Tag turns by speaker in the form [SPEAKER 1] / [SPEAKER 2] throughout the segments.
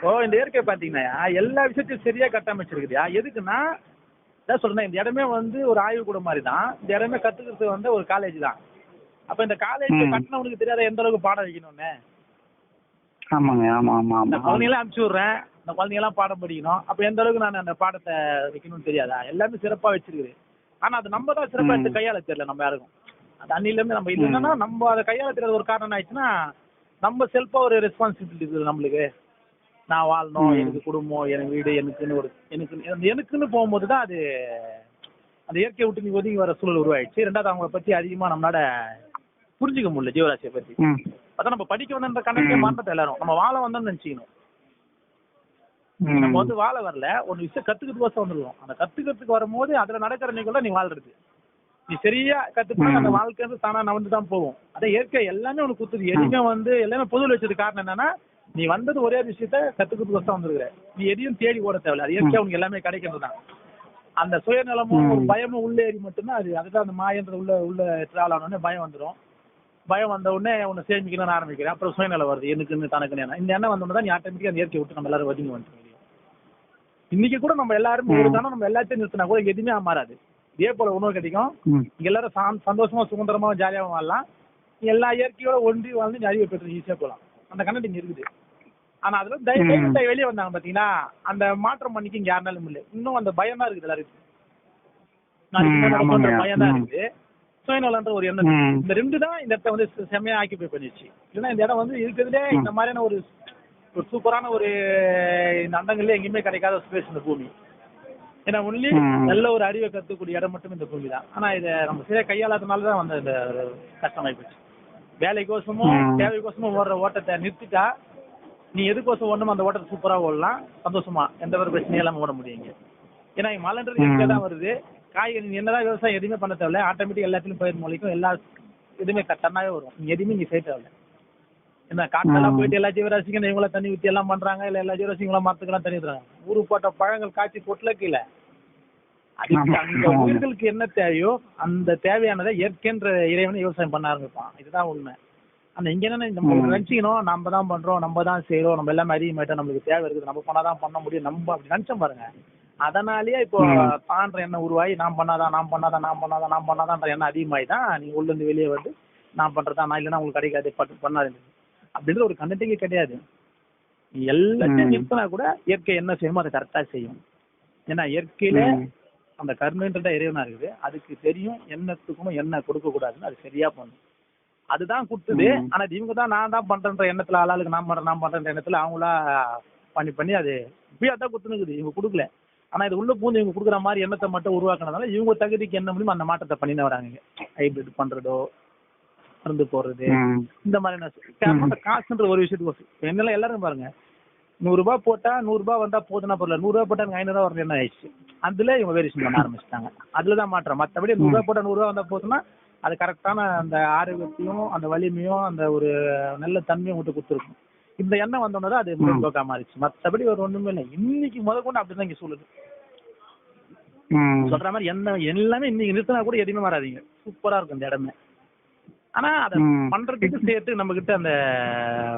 [SPEAKER 1] ஓ இந்த இயற்கை பாத்தீங்கன்னா எல்லா விஷயத்தையும் சரியா கட்டமைச்சிருக்குதுயா எதுக்குன்னா அதான் சொல்றேன் இந்த இடமே வந்து ஒரு ஆய்வு கூட மாதிரி தான் இந்த இடமே கத்துக்கிறது வந்து ஒரு காலேஜ் தான். அப்ப இந்த காலேஜ். கட்டினவனுக்கு தெரியாத எந்த அளவுக்கு பாடம் வைக்கணும்னு?
[SPEAKER 2] ஆமாங்க ஆமா ஆமா ஆமா.
[SPEAKER 1] குழந்தைங்களாம் அனுப்பிச்சு விடுறேன். இந்த குழந்தைங்களாம் பாடம் படிக்கணும். அப்ப எந்த அளவுக்கு நான் அந்த பாடத்தை வைக்கணும்னு தெரியாதா? எல்லாமே சிறப்பா வச்சிருக்குது. ஆனா அது நம்ம தான் சிறப்பா. எடுத்து கையாள தெரியல நம்ம யாருக்கும். அது அன்னில இருந்து நம்ம இல்லைன்னா நம்ம அதை கையாள தெரியாத ஒரு காரணம் ஆயிடுச்சுன்னா நம்ம செல்ஃபா ஒரு ரெஸ்பான்சிபிலிட்டி இருக்குது நம்மளுக்கு. நான் வாழணும். எனக்கு குடும்பம் எனக்கு வீடு எனக்குன்னு ஒரு எனக்கு எனக்குன்னு போகும்போது தான் அது அந்த இயற்கையை விட்டு நீ ஒதுங்கி வர சூழல் உருவாயிடுச்சு. ரெண்டாவது அவங்கள பத்தி அதிகமா நம்மளால புரிஞ்சுக்க முடியல ஜீவராசியை பத்தி. அதான் நம்ம படிக்க வந்த கணக்கே. மாற்றத்தை எல்லாரும். நம்ம வாழ வந்தோம்னு நினைச்சுக்கணும். நம்ம வந்து வாழ வரல ஒரு விஷயம் கத்துக்கிறதுக்கோசம் வந்துருவோம். அந்த கத்துக்கிறதுக்கு வரும்போது அதுல நடக்கிற நிகழ்வு நீ வாழ்றது. நீ சரியா கத்துக்கிட்டா
[SPEAKER 2] ம்.
[SPEAKER 1] அந்த வாழ்க்கை வந்து தானா நவந்து தான் போகும் அதே இயற்கை எல்லாமே உனக்கு குத்துது. எதுவுமே வந்து எல்லாமே பொதுவில் வச்சது காரணம் என்னன்னா நீ வந்தது ஒரே விஷயத்த கத்துக்கிறதுக்கோசம் வந்துருக்குற. நீ எதையும் தேடி ஓட தேவையில்ல. அது இயற்கையா உனக்கு எல்லாமே கிடைக்கிறது தான் அந்த சுயநலமும். ஒரு பயமும் உள்ள ஏறி மட்டும்தான் அது. அதுதான் அந்த மாயன்றது உள்ள உள்ள டிராவல் ஆனோடனே பயம் வந்துடும் பயம் வந்த உடனே உன்னை சேமிக்கணும்னு ஆரம்பிக்கிறேன். அப்புறம் சுயநலம் வருது. எனக்குன்னு எண்ணம். இந்த எண்ணம் வந்த உடனே தான் நீ ஆட்டோமேட்டிக்கா அந்த இயற்கையை விட்டு நம்ம எல்லாரும் ஒதுங்கி வந்துட்டு முடியும் இன்னைக்கு கூட நம்ம எல்லாரும் ஒரு. தானம் நம்ம எல்லாத்தையும் நிறுத்தினா கூட எதுவுமே மாறாது. இதே போல உணவு கிடைக்கும். இங்க எல்லாரும் சாந்- சந்தோஷமா சுதந்திரமா ஜாலியாகவும் வாழலாம். எல்லா இயற்கையோட ஒன்றி வாழ்ந்து நீ அறிவை பெற்று ஈஸியா போகலாம். அந்த கண்ணட்டு இங்க இருக்குது. ஆனா அதுல. தைரியத்தை வெளியே வந்தாங்க பாத்தீங்கன்னா அந்த மாற்றம் பண்ணிக்க இங்க யாருனாலும் இல்லை இன்னும் அந்த பயம் தான் இருக்குது எல்லாருக்கும். பயம் தான். இருக்குது சுயநலன்ற ஒரு எண்ணம். இந்த ரெண்டு தான் இந்த இடத்த வந்து செம்மையா ஆக்கிபை பண்ணிச்சு இல்லைன்னா இந்த இடம் வந்து இருக்கிறதுலே. இந்த மாதிரியான ஒரு ஒரு சூப்பரான ஒரு இந்த அண்டங்கள்ல எங்கேயுமே கிடைக்காத ஸ்பேஸ் இந்த பூமி ஏன்னா ஒன்லி. நல்ல ஒரு அறிவை கத்துக்கூடிய இடம் மட்டும் இந்த பூமி தான் ஆனா இதை நம்ம சரியா கையாளாதனால தான் வந்து இந்த கஷ்டமாயி போச்சு வேலைக்கோசமும். தேவைக்கோசமும் ஓடுற ஓட்டத்தை நிறுத்திட்டா நீ எதுக்கோசம் ஓடணும் அந்த ஓட்டத்தை சூப்பரா ஓடலாம். சந்தோஷமா. எந்த ஒரு பிரச்சனையும் இல்லாம ஓட முடியும் இங்க ஏன்னா மலைன்றது இயற்கை தான் வருது? காய்கறி நீ என்னதான் விவசாயம் எதுவுமே பண்ண தேவையில்ல. ஆட்டோமேட்டிக் எல்லாத்துலயும் பயிர் முளைக்கும். எல்லா எதுவுமே கட்டனாவே வரும். நீ எதுவுமே நீ செய்ய தேவையில்ல. என்ன காட்டெல்லாம். போயிட்டு எல்லா ஜீவராசிக்கும் இவங்கள தண்ணி ஊற்றி எல்லாம் பண்றாங்க? இல்ல எல்லா ஜீவராசிங்களும் மரத்துக்கெல்லாம் தண்ணி ஊத்துறாங்க. ஊரு போட்ட பழங்கள் காய்ச்சி பொட்டல கீழே. அதுக்கு. அந்த. உயிர்களுக்கு என்ன தேவையோ அந்த தேவையானதை இயற்கைன்ற இறைவனை விவசாயம் பண்ண ஆரம்பிப்பான். இதுதான் உண்மை. அந்த இங்க என்ன நம்ம. நினைச்சுக்கணும் நம்ம தான் பண்றோம் நம்ம தான் செய்றோம் நம்ம எல்லாமே அதிகமாயிட்டா நம்மளுக்கு தேவை இருக்குது நம்ம பண்ணாதான் பண்ண முடியும் நம்ம அப்படி நினைச்சோம் பாருங்க அதனாலேயே இப்போ. தான்ற எண்ணம் உருவாகி நான் பண்ணாதான் நான் பண்ணாதான் நான் பண்ணாதான் நான் பண்ணாதான்ற எண்ணம் அதிகமாகி தான் நீங்க உள்ள இருந்து வெளியே வந்து நான் பண்றதா நான் இல்லைன்னா உங்களுக்கு கிடைக்காது பட்டு பண்ணாது அப்படின்ற ஒரு கண்டட்டிங்கே கிடையாது நீ எல்லாத்தையும். நிறுத்தினா கூட இயற்கை என்ன செய்யுமோ அதை கரெக்டா செய்யும் ஏன்னா இயற்கையில. அந்த கர்மன்றத இறைவனா இருக்குது அதுக்கு தெரியும் என்னத்துக்கும் என்ன கொடுக்க கூடாதுன்னு அது சரியா பண்ணும் அதுதான் கொடுத்தது. ஆனா இவங்க தான் நான் தான் பண்றேன்ற எண்ணத்துல ஆளாளுக்கு நான் பண்றேன் நான் பண்றேன்ற எண்ணத்துல அவங்களா பண்ணி பண்ணி அது இப்பயும் அதான் கொடுத்துனுக்குது. இவங்க கொடுக்கல. ஆனா இது உள்ள பூந்து இவங்க கொடுக்குற மாதிரி எண்ணத்தை மட்டும் உருவாக்குனதால இவங்க தகுதிக்கு என்ன முடியுமோ அந்த மாற்றத்தை பண்ணின்னு வராங்க ஹைபிரிட் பண்றதோ மருந்து போடுறது. இந்த அந்த காசுன்ற ஒரு விஷயத்துக்கு என்னெல்லாம் எல்லாரும் பாருங்க. நூறு ரூபாய் போட்டா நூறு ரூபாய் வந்தா போதுனா பொருள் நூறு ரூபாய் போட்டா ஐநூறு ரூபாய் வரல என்ன ஆயிடுச்சு? அதுல இவங்க வேரியேஷன் பண்ண ஆரம்பிச்சிட்டாங்க. அதுலதான் மாற்றம். மத்தபடி நூறு ரூபாய் போட்டா நூறு ரூபாய் வந்தா போதுன்னா அது கரெக்டான அந்த ஆரோக்கியத்தையும் அந்த வலிமையும் அந்த ஒரு நல்ல தன்மையும் விட்டு கொடுத்துருக்கும். இந்த எண்ணம் வந்தோன்னே தான் அது. முழுக்க மாறிச்சு மத்தபடி ஒரு ஒண்ணுமே இல்லை. இன்னைக்கு முத கொண்டு அப்படிதான் இங்க சொல்லுது. சொல்ற மாதிரி என்ன எல்லாமே இன்னைக்கு நிறுத்தினா கூட எதுவுமே வராதீங்க சூப்பரா இருக்கும் இந்த இடமே. ஆனா அத. பண்றதுக்கு சேர்த்து நம்ம கிட்ட அந்த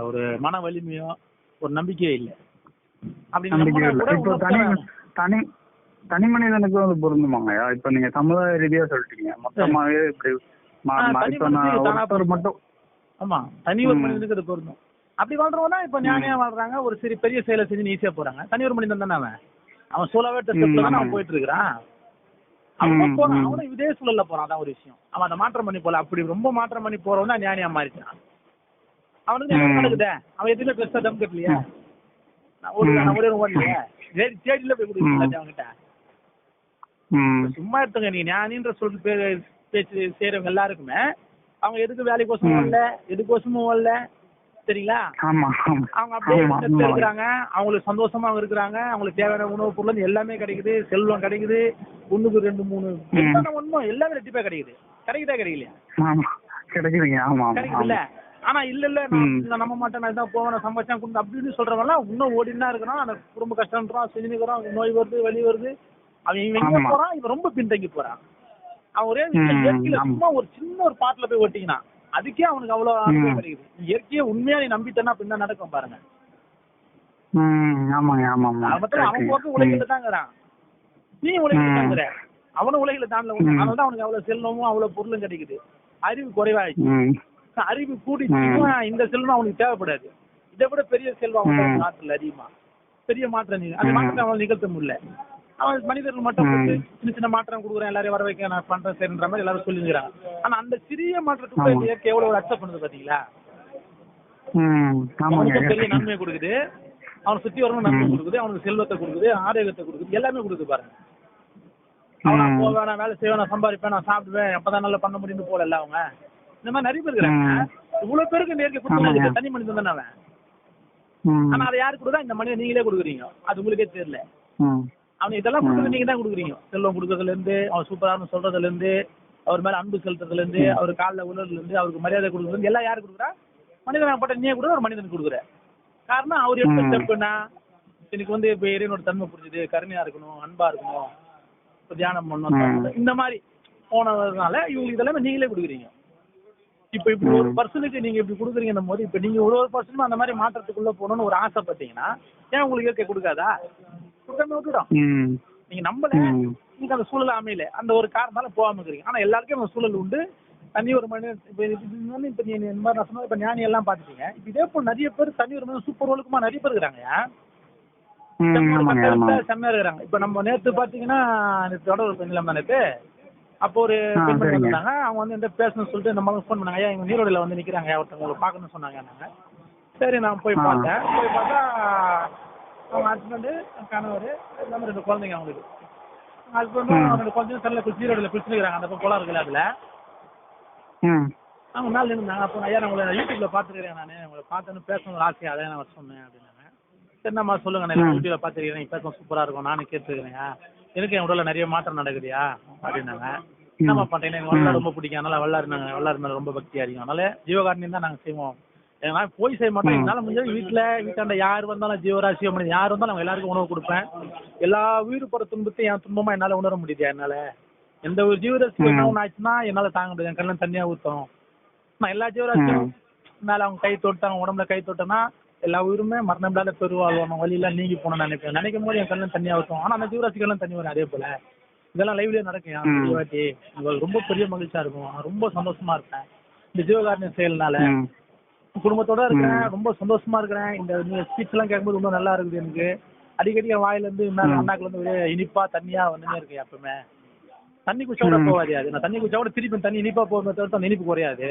[SPEAKER 1] ஒரு மன வலிமையோ ஒரு நம்பிக்கையே இல்ல. அப்படி
[SPEAKER 2] நம்பிக்கை தனி தனி தனி மனிதனுக்கு வந்து பொருந்துமாங்கய்யா இப்போ நீங்க சமுதாய ரீதியா சொல்லிட்டீங்க. மொத்தமாவே இப்படி மட்டும்.
[SPEAKER 1] ஆமா தனி ஒரு. மனிதனுக்கு அது பொருந்தும். அப்படி வாழ்றவனா இப்ப ஞானியா வாழ்றாங்க. ஒரு சரி பெரிய செயலை செஞ்சு ஈஸியா போறாங்க. தனி ஒரு மனிதன் தானே அவன்? அவன் தானே அவன். போயிட்டு இருக்கிறான்? அவன் போறான். அவனும் இதே சூழல்ல போறான். அதான் ஒரு விஷயம். அவன் அதை மாற்றம் பண்ணி போல. அப்படி ரொம்ப மாற்றம் பண்ணி போறவன் ஞானியா மாறிட்டான். அவனுக்கு. நடக்குதே. அவன் எதுவுமே பெருசா தம் கட்டலையா நான் ஒரு நான் ஒரு ஓடலையே தேடி தேடில போய் கொடுக்குறேன் அவன்கிட்ட. சும்மா எடுத்துங்க நீங்க ஞானின்ற பே பேச்சு செய்யறவங்க எல்லாருக்குமே அவங்க எதுக்கு வேலைக்கோசமும். வரல? எதுக்கோசமும் வரல? சரிங்களா? அவங்க அப்படியே. இருக்கிறாங்க. அவங்களுக்கு சந்தோஷமா இருக்கிறாங்க. அவங்களுக்கு தேவையான உணவுப் பொருள் எல்லாமே கிடைக்குது. செல்வம் கிடைக்குது. ஒண்ணுக்கு ரெண்டு மூணு.
[SPEAKER 2] ம்.
[SPEAKER 1] என்னென்ன ஒண்ணுமோ எல்லாமே ரெட்டிப்பா கிடைக்குது. கிடைக்குதா கிடைக்கலையா?
[SPEAKER 2] ஆமா. கிடைக்குதுங்க. ஆமா ஆமா
[SPEAKER 1] கிடைக்குது இல்ல
[SPEAKER 2] ஆமா.
[SPEAKER 1] ஆனா இல்ல இல்ல நான் நம்ப மாட்டேன். நான் இதான் போவேன் சம்பாதிச்சா கொடுத்து அப்படின்னு சொல்றவங்க எல்லாம் இன்னும் ஓடினா இருக்கிறான் அந்த குடும்ப கஷ்டம்ன்றான் செஞ்சுக்கிறான் நோய் வருது வலி வருது. அவன் இவன் எங்க. போறான்? இவன் ரொம்ப பின்தங்கி போறான். அவன் ஒரே. சும்மா ஒரு சின்ன ஒரு பாட்டுல போய் ஒட்டிக்கினா அதுக்கே அவனுக்கு அவ்வளவு அனுபவம். கிடைக்குது. இயற்கையை உண்மையா நீ நம்பிட்டேன்னா பின்ன நடக்கும் பாருங்க. அவன் போக்கு உலகில தாங்கிறான் நீ உலகில தாங்கிற அவனும் உலகில தாண்டல
[SPEAKER 2] ம்.
[SPEAKER 1] அதனால தான் அவனுக்கு அவ்வளவு செல்வமும் அவ்வளவு பொருளும் கிடைக்குது. அறிவு குறைவாயிடுச்சு. அறிவு கூடிச்சுன்னா இந்த செல்வம் அவனுக்கு தேவைப்படாது. இதை விட பெரிய செல்வம். நாட்டுல அதிகமா. பெரிய மாற்றம் அந்த. மாற்றத்தை அவன் நிகழ்த்த முடியல. அவன் மனிதர்கள் மட்டும் சின்ன சின்ன மாற்றம் கொடுக்குறேன் எல்லாரையும் வர வைக்க நான் பண்றேன் சரின்ற மாதிரி எல்லாரும் சொல்லிங்கிறாங்க. ஆனா அந்த சிறிய மாற்றத்துக்கு இயற்கை எவ்வளவு அக்செப்ட் பண்ணுது பாத்தீங்களா? பெரிய நன்மை கொடுக்குது. அவனை சுத்தி வரணும் நன்மை கொடுக்குது அவனுக்கு செல்வத்தை கொடுக்குது ஆரோக்கியத்தை கொடுக்குது எல்லாமே கொடுக்குது பாருங்க. அவன். போவேன் நான் வேலை செய்வேன் நான் சம்பாதிப்பேன் நான் சாப்பிடுவேன் அப்பதான் நல்லா பண்ண முடியும்னு போல அவங்க இந்த மாதிரி நிறைய பேர் இருக்கிறாங்க. இவ்வளவு பேருக்கு நேர்ல. கொடுத்து தனி மனிதன் தானே அவன்? ஆனா அதை யாரு கொடுத்தா இந்த மனிதன் நீங்களே கொடுக்குறீங்க? அது உங்களுக்கே தெரியல. அவன் இதெல்லாம் கொடுக்குறது நீங்க தான் கொடுக்குறீங்க. செல்வம் கொடுக்கறதுல இருந்து அவன் சூப்பரானு சொல்றதுல இருந்து அவர் மேல அன்பு செலுத்துறதுல இருந்து அவர் காலில் உணர்வுல இருந்து அவருக்கு மரியாதை கொடுக்கறதுல இருந்து எல்லாம் யாரு கொடுக்குறா? மனிதன் பட்ட நீயே கொடுக்குற ஒரு மனிதனுக்கு கொடுக்குற. காரணம் அவர் எப்படி
[SPEAKER 2] ம்.
[SPEAKER 1] ஸ்டெப்புனா எனக்கு வந்து இப்ப இறைவனோட தன்மை புரிஞ்சுது கருணையா இருக்கணும் அன்பா இருக்கணும் தியானம் பண்ணணும். இந்த மாதிரி போனதுனால இவங்களுக்கு இதெல்லாம் நீங்களே கொடுக்குறீங்க. இப்ப இப்படி ஒரு. பர்சனுக்கு நீங்க இப்படி கொடுக்குறீங்கன்னும் போது இப்ப நீங்க ஒரு ஒரு பர்சனும் அந்த மாதிரி மாற்றத்துக்குள்ள போகணும்னு ஒரு ஆசைப்பட்டீங்கன்னா ஏன் உங்களுக்கு இயற்கை கொடுக்காதா? கொடுக்காம விட்டுடும். நீங்க நம்பல. நீங்க அந்த சூழல் அமையல. அந்த ஒரு காரணத்தால போகாம இருக்கிறீங்க. ஆனா எல்லாருக்கும் அந்த சூழல் உண்டு. தனி ஒரு மனிதன் இப்ப நீ இந்த மாதிரி நான் சொன்னது இப்ப ஞானி எல்லாம் பாத்துட்டீங்க இப்ப இதே போல நிறைய பேர் தனி ஒரு மனிதன் சூப்பர் ஒழுக்கமா நிறைய பேர் இருக்கிறாங்க செம்மையா இருக்கிறாங்க. இப்ப நம்ம நேத்து பாத்தீங்கன்னா நேற்று தொடர் பண்ணிடலாம் நேத்து. அப்போ ஒரு பெண்மணி. வந்தாங்க அவங்க வந்து எந்த பேசணும்னு சொல்லிட்டு நம்ம ஃபோன் பண்ணாங்க. ஐயா எங்க நீரோடையில வந்து நிக்கிறாங்க ஒருத்தவங்க உங்களை பார்க்கணும்னு சொன்னாங்க நாங்க சரி நான் போய். பார்த்தேன். போய் பார்த்தா அவங்க ஹஸ்பண்டு கணவர் எல்லாமே ரெண்டு குழந்தைங்க அவங்களுக்கு. ஹஸ்பண்டும். ரெண்டு குழந்தைங்க தண்ணியில் குளிச்சு நீரோடையில குளிச்சுருக்காங்க அந்த பக்கம் குளம் இருக்குல்ல அதுல. அவங்க மேல இருந்தாங்க அப்போ ஐயா நான் உங்களை யூடியூப்ல பார்த்துருக்கேன் நான். உங்களை பார்த்தேன்னு பேசணும் ஆசையா அதான் நான் சொன்னேன் அப்படின்னாங்க. சரிண்ணாம்மா சொல்லுங்க நான். யூடியூப்ல பார்த்துருக்கேன் நீங்க பேசணும் சூப்பரா இருக்கும். நானும் கேட்டுருக்கேன் எனக்கு என் உடல்ல நிறைய மாற்றம் நடக்குதுயா? அப்படின்னாங்க. என்னம்மா பண்றீங்க? எனக்கு வல்லார் ரொம்ப பிடிக்கும். அதனால வல்லார் நாங்க வல்லார் மேல ரொம்ப பக்தி அதிகம். அதனால ஜீவகாரணியம் தான் நாங்க செய்வோம். ஏன்னா போய் செய்ய மாட்டோம். என்னால முடிஞ்சது வீட்டுல வீட்டாண்ட யார் வந்தாலும் ஜீவராசி மனிதன் யார் வந்தாலும் அவங்க எல்லாருக்கும் உணவு கொடுப்பேன். எல்லா உயிர் போற துன்பத்தை என் துன்பமா என்னால உணர முடியுது என்னால. எந்த ஒரு ஜீவராசி. என்ன ஒண்ணு ஆச்சுன்னா என்னால தாங்க முடியாது. என் கண்ணில் தண்ணியா ஊத்தும் நான் எல்லா ஜீவராசியும். மேல அவங்க கை தொட்டு அவங்க உடம்புல கை தொட்டனா எல்லா உயிருமே மரணம் இல்லாத பெருவாழ்வாங்க வழியெல்லாம் நீங்கி போகணும்னு நினைப்பேன். நினைக்கும் போது என் கண்ணில் தண்ணியா ஊத்தும் ஆனா அந்த ஜீவராசிக்கெல்லாம் தண்ணி வரும் அதே போல. இதெல்லாம் லைவ்லயே நடக்கும். வாட்டி ரொம்ப பெரிய மகிழ்ச்சியா இருக்கும். ரொம்ப சந்தோஷமா இருப்பேன். இந்த ஜீவகாரணிய செயல்னால. குடும்பத்தோட இருக்கிறேன். ரொம்ப சந்தோஷமா இருக்கிறேன். இந்த ஸ்பீச் எல்லாம் கேட்கும்போது ரொம்ப நல்லா இருக்குது எனக்கு. அடிக்கடி என் வாயில இருந்து. அண்ணாக்குல இருந்து இனிப்பா தண்ணியா வந்துனே இருக்கு எப்பவுமே. தண்ணி குச்சா கூட. போகாது அது. நான் தண்ணி குச்சா கூட திருப்பி தண்ணி இனிப்பா போகுமே தவிர்த்து அந்த இனிப்பு குறையாது.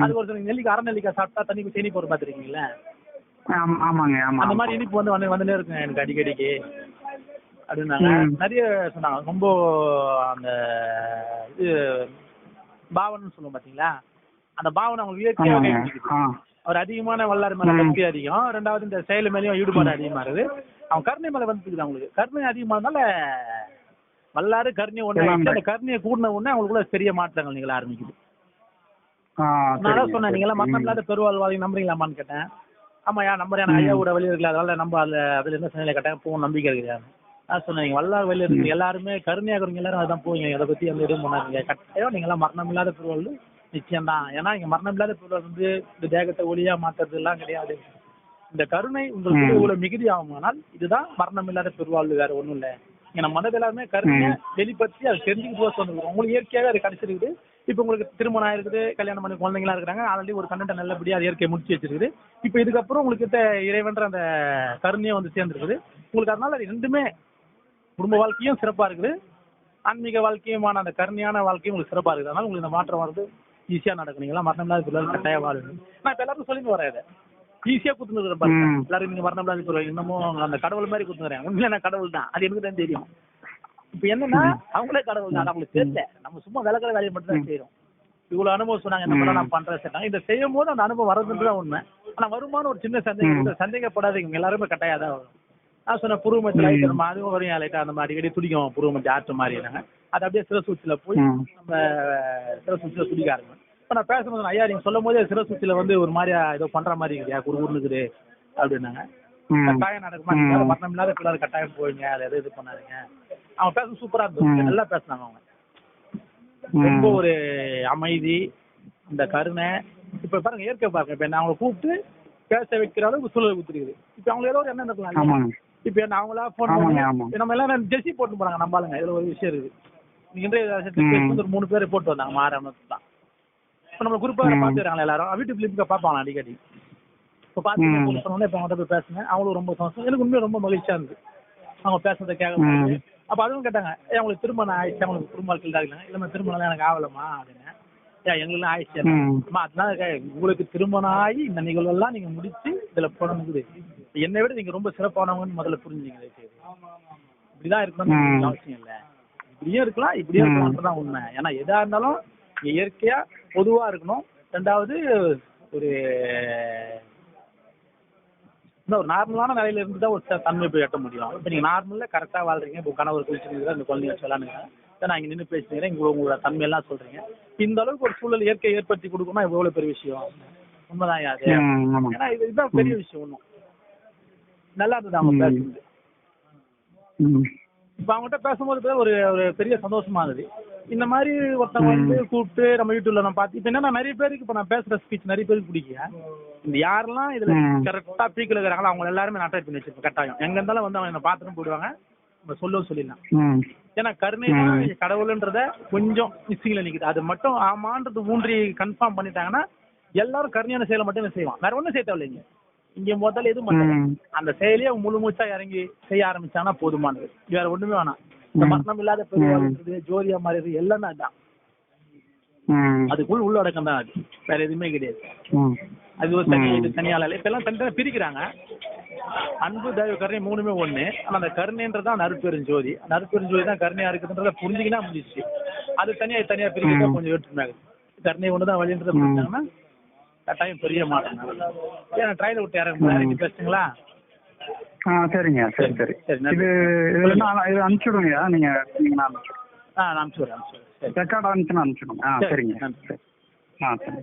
[SPEAKER 1] அது ஒரு நெல்லிக்காய் அரை நெல்லிக்காய் சாப்பிட்டா தண்ணி இனிப்பு வரும் பாத்துருக்கீங்களா
[SPEAKER 2] ஆமா- ஆமாங்க ஆமா
[SPEAKER 1] அந்த மாதிரி இனிப்பு வந்து வந்து வந்துட்டே இருக்குங்க எனக்கு அடிக்கடிக்கு. அப்படின்னாங்க. நிறைய சொன்னாங்க. ரொம்ப அந்த இது பாவனைன்னு சொல்லுவோம் பாத்தீங்களா அந்த பாவனை அவங்களுக்கு இயற்கையாக அவர் அதிகமான வல்லாறு மேல. பக்தி அதிகம். ரெண்டாவது இந்த செயல் மேலேயும் ஈடுபாடு அதிகமா இருக்குது அவன் கருணை மேல வந்துருக்குது அவங்களுக்கு. கருணை அதிகமானால வல்லாறு கருணை ஒண்ணு. அந்த கருணையை கூடின உடனே அவங்களுக்குள்ள பெரிய மாற்றங்கள் நிகழ ஆரம்பிக்குது. நான் சொன்னேன் நீங்க. மரணம் இல்லாத பெருவாழ்வாதி நம்புறீங்களாமான்னு கேட்டேன். ஆமாயா நம்புறேன். நான்
[SPEAKER 2] ம்.
[SPEAKER 1] ஐயா கூட வழி இருக்குல்ல அதனால நம்ம அதுல அதுல என்ன சூழ்நிலை கட்டாயம் போகும் நம்பிக்கை இருக்குதா நான் சொன்னேன் நீங்க வல்லார் வழி இருக்கு எல்லாருமே கருணையாக இருக்கிறவங்க எல்லாரும் அதான் போவீங்க இதை பத்தி எந்த இதுவும் பண்ணாதீங்க. கட்டாயம் நீங்க எல்லாம் மரணம் இல்லாத பெருவாள் நிச்சயம் தான். ஏன்னா இங்க மரணம் இல்லாத பெருவாள் வந்து இந்த தேகத்தை ஒளியா மாத்துறது எல்லாம் கிடையாது. இந்த கருணை உங்களுக்கு. இவ்வளவு மிகுதி ஆகுமானால் இதுதான் மரணம் இல்லாத பெருவாழ்வு வேற ஒண்ணும் இல்ல. இங்க நம்ம மனது எல்லாருமே கருணையை
[SPEAKER 2] ம்.
[SPEAKER 1] வெளிப்படுத்தி அதை தெரிஞ்சுக்கிட்டு வந்துருக்கோம் உங்களுக்கு இயற்கையாக அது கிடைச்சிருக்குது. இப்போ உங்களுக்கு திருமணம் ஆயிருக்குது கல்யாணம் பண்ணி குழந்தைங்களா இருக்கிறாங்க. ஆல்ரெடி ஒரு கண்டென்ட் நல்லபடியா அது இயற்கை முடிச்சு வச்சிருக்குது. இப்போ இதுக்கப்புறம் உங்களுக்கு இறைவன்ற அந்த கருணையும் வந்து சேர்ந்துருக்குது. உங்களுக்கு அதனால அது ரெண்டுமே குடும்ப வாழ்க்கையும் சிறப்பா இருக்குது. ஆன்மீக வாழ்க்கையுமான அந்த கருணையான வாழ்க்கையும் உங்களுக்கு சிறப்பா இருக்குது. அதனால உங்களுக்கு இந்த மாற்றம் வருது ஈஸியா நடக்கும். நீங்களாம் மரணம் இல்லாத பிள்ளைகள் கட்டாய வாழுங்க. நான் இப்ப எல்லாருக்கும் சொல்லிட்டு வரேன் இதை. ஈஸியா குத்துனுக்குறேன் பாருங்க. எல்லாரும் நீங்க மரணம் பிள்ளைகள் இன்னமும் அந்த கடவுள் மாதிரி குத்துக்கிறேன் உண்மையில நான் கடவுள் தான் அது எனக்கு தான் தெரியும். இப்ப என்னன்னா அவங்களே கடவுள் தான் அவங்களுக்கு தெரியல. நம்ம சும்மா விளக்கிற வேலையை மட்டும் தான் செய்யறோம் இவ்வளவு அனுபவம் சொன்னாங்க இந்த நான் பண்றேன் சொன்னாங்க. இதை செய்யும் போது அந்த அனுபவம் வரதுன்றது தான் உண்மை. ஆனா வருமானம் ஒரு சின்ன சந்தேகம். சந்தேகப்படாதீங்க. எல்லாருமே கட்டாயம் தான் வரும். நான் சொன்ன புருவமத்தி. லைட் அதுவும் வரும். லைட்டா அந்த மாதிரி அடிக்கடி துடிக்கும் புருவமத்தி ஆற்று மாதிரி அது அப்படியே சிரசூச்சில போய். நம்ம சிரசூச்சில துடிக்க ஆரம்பிக்கும். இப்ப நான் பேசும்போது ஐயா நீங்க சொல்லும் போதே சிரசூச்சில வந்து ஒரு மாதிரியா ஏதோ பண்ற மாதிரி இருக்குயா குறு குறுக்குது அப்படின்னாங்க. கட்டாயம் நடக்குமா? மரணம் இல்லாத பிள்ளைகள் கட்டாயம் போவீங்க. அதை எது இது பண்ணாதீங்க. அவன் பேச சூப்பரா இருந்தது.
[SPEAKER 2] ம்.
[SPEAKER 1] நல்லா பேசினாங்க அவங்க. ரொம்ப ஒரு அமைதி இந்த கருணை. இப்ப பாருங்க இயற்கை பாருங்க. இப்ப நான் அவங்களை கூப்பிட்டு பேச வைக்கிற அளவுக்கு சூழல் கொடுத்துருக்குது. இப்போ அவங்க ஏதோ ஒரு எண்ணம் இருக்கலாம் இப்போ என்ன அவங்களா பண்ணி. இப்ப நம்ம எல்லாம் ஜெர்சி போட்டு போறாங்க நம்பாளுங்க இதுல ஒரு விஷயம் இருக்குது. இன்றைய ஒரு மூணு பேர் போட்டு வந்தாங்க மாறாமத்து தான். இப்போ நம்ம குரூப்பாக
[SPEAKER 2] ம்.
[SPEAKER 1] பார்த்துக்கிறாங்க எல்லாரும். வீட்டு பிலிப்புக்கு பார்ப்பாங்க அடிக்கடி. இப்போ பண்ணோன்னே இப்போ அவங்கள்ட்ட போய் பேசுனேன் அவங்களும் ரொம்ப சந்தோஷம். எனக்கு உண்மையாக ரொம்ப மகிழ்ச்சியா இருந்தது. அவங்க பேசுறதை
[SPEAKER 2] ம்.
[SPEAKER 1] அப்போ அதுவும் கேட்டாங்க ஏன் உங்களுக்கு திருமணம் ஆயிடுச்சு. அவங்களுக்கு குடும்ப வாழ்க்கையில் தான் இல்லை இல்லைம்மா திருமணம் எனக்கு ஆகலம்மா அப்படின்னு. ஏன் எங்களுக்கும் ஆயிடுச்சு
[SPEAKER 2] ம்.
[SPEAKER 1] அம்மா அதனால கே- உங்களுக்கு திருமணம் ஆகி இந்த நிகழ்வெல்லாம் நீங்க முடிச்சு இதுல போனது என்னை விட நீங்க ரொம்ப சிறப்பானவங்கன்னு முதல்ல புரிஞ்சுங்க தயவு செய்து. இப்படிதான் இருக்கணும்னு அவசியம் இல்ல. இப்படியும் இருக்கலாம் இப்படியும்
[SPEAKER 2] ம்.
[SPEAKER 1] இருக்கலாம்ன்றதான் உண்மை. ஏன்னா எதா இருந்தாலும் இயற்கையா பொதுவா இருக்கணும். ரெண்டாவது ஒரு இந்த ஒரு நார்மலான நிலையில இருந்து தான் ஒரு தன்மை போய் எட்ட முடியும். இப்போ நீங்க நார்மலா கரெக்டா வாழ்றீங்க. இப்போ கணவர் குளிச்சுருங்க இந்த குழந்தைங்க வச்சு விளாண்டுங்க நான் இங்க நின்று பேசுகிறேன் இங்க உங்களோட தன்மையெல்லாம் சொல்றீங்க. இந்த அளவுக்கு ஒரு சூழல் இயற்கை ஏற்படுத்தி கொடுக்கணும் எவ்வளவு பெரிய விஷயம்? உண்மைதான் அது. ஏன்னா இது இதுதான் பெரிய விஷயம் ஒன்றும் நல்லா இருந்தது அவங்க. பேசுறது. இப்போ அவங்ககிட்ட பேசும்போது ஒரு ஒரு பெரிய சந்தோஷமா இருந்தது. இந்த மாதிரி ஒருத்தவங்க. வந்து கூப்பிட்டு நம்ம யூடியூப்ல நான் பார்த்து இப்போ என்னன்னா நிறைய பேருக்கு இப்போ நான் பேசுற ஸ்பீச் நிறைய பேருக்கு பிடிக்கல. இந்த யாரெல்லாம் இதுல. கரெக்டா பீக்கில் இருக்கிறாங்களோ அவங்க எல்லாருமே நான் அட்டாச் பண்ணி வச்சிருப்பேன் கட்டாயம். எங்க இருந்தாலும் வந்து அவங்க என்ன பார்த்துட்டு போயிடுவாங்க. நம்ம சொல்லவும் சொல்லிடலாம். ஏன்னா கருணை கடவுள்ன்றத கொஞ்சம் மிஸ்ஸிங்ல நிக்குது. அது மட்டும் ஆமான்றது ஊன்றி கன்ஃபார்ம் பண்ணிட்டாங்கன்னா எல்லாரும் கருணையான செயலை மட்டும் செய்வான். வேற ஒண்ணும் செய்ய தேவையில்லைங்க. இங்க முதல்ல எதுவும். அந்த செயலியை முழு மூச்சா இறங்கி செய்ய ஆரம்பிச்சாங்கன்னா போதுமானது. வேற ஒண்ணுமே வேணாம். இந்த. மரணம் இல்லாத பெரிய ஜோதியா மாறிடுறது எல்லாமே அதுதான்
[SPEAKER 2] ம்.
[SPEAKER 1] அதுக்குள் உள்ளடக்கம் தான் அது வேற எதுவுமே கிடையாது. அது ஒரு தனி. இது தனியால இப்ப எல்லாம் தனித்தனி பிரிக்கிறாங்க அன்பு தயவு கருணை மூணுமே ஒண்ணு ஆனா அந்த கருணைன்றது தான் நறுப்பெருஞ்சோதி நறுப்பெருஞ்சோதி தான் கருணையா இருக்குன்றத புரிஞ்சுக்கினா முடிஞ்சிச்சு அது தனியா தனியா பிரிக்கிறதா. கொஞ்சம் வேற்றுமையாகுது கருணை ஒன்று தான் வழின்றத. புரிஞ்சாங்கன்னா கட்டாயம் பெரிய மாட்டேன் ஏன் ட்ரையல் விட்டு. இறங்கி பேசுங்களா
[SPEAKER 2] ஆ சரிங்க சரி சரி. இது இது இது அனுப்பிச்சுடுங்க நீங்க நீங்க அனுப்பிச்சு
[SPEAKER 1] ஆ நான் அனுப்பிச்சு விடுறேன் அனுப்பிச்சு
[SPEAKER 2] ரெக்கார்ட் அனுப்பிச்சுன்னா அனுப்பிச்சுடுங்க. ஆ
[SPEAKER 1] சரி,
[SPEAKER 2] சரிங்க. ஆ சரி.